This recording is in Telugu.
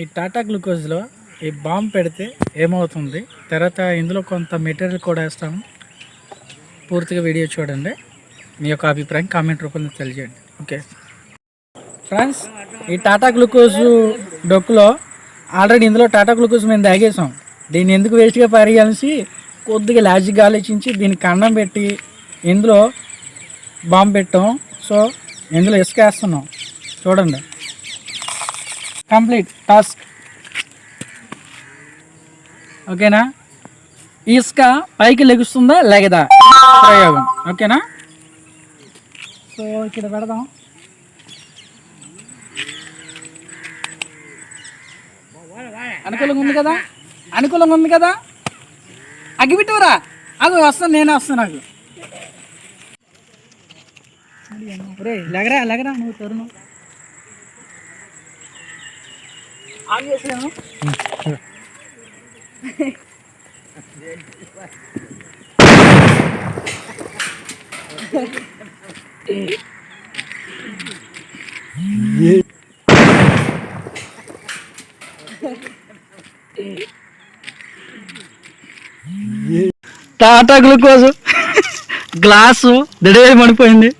ఈ టాటా గ్లూకోజ్లో ఈ బాంబ్ పెడితే ఏమవుతుంది? తర్వాత ఇందులో కొంత మెటీరియల్ కూడా వేస్తాము. పూర్తిగా వీడియో చూడండి. మీ యొక్క అభిప్రాయం కామెంట్ రూపంలో తెలియజేయండి. ఓకే. ఫ్రెండ్స్ ఈ టాటా గ్లూకోజ్ డొక్కులో ఆల్రెడీ ఇందులో టాటా గ్లూకోజ్ మేము తాగేసాం. దీన్ని ఎందుకు వేస్ట్గా పరిగణించి కొద్దిగా లాజిక్గా ఆలోచించి దీనికి కండం పెట్టి ఇందులో బాంబు పెట్టాం. సో ఇందులో ఇసుక వేస్తున్నాం. చూడండి. Complete task. ఓకేనా? ఇసుక పైకి లెగుస్తుందా లేగదా? ప్రయోగం. ఓకేనా? సో ఇక్కడ పెడదాం. అనుకూలంగా ఉంది కదా? అనుకూలంగా ఉంది కదా? అగ్గిపెట్టువరా? అది వస్తాను నేనే వస్తాను నాకు రే లగరా లగరా నువ్వు తరుణం. ఆన్ చేసినాము టాటా గ్లూకోజ్ గ్లాసు దడేది పడిపోయింది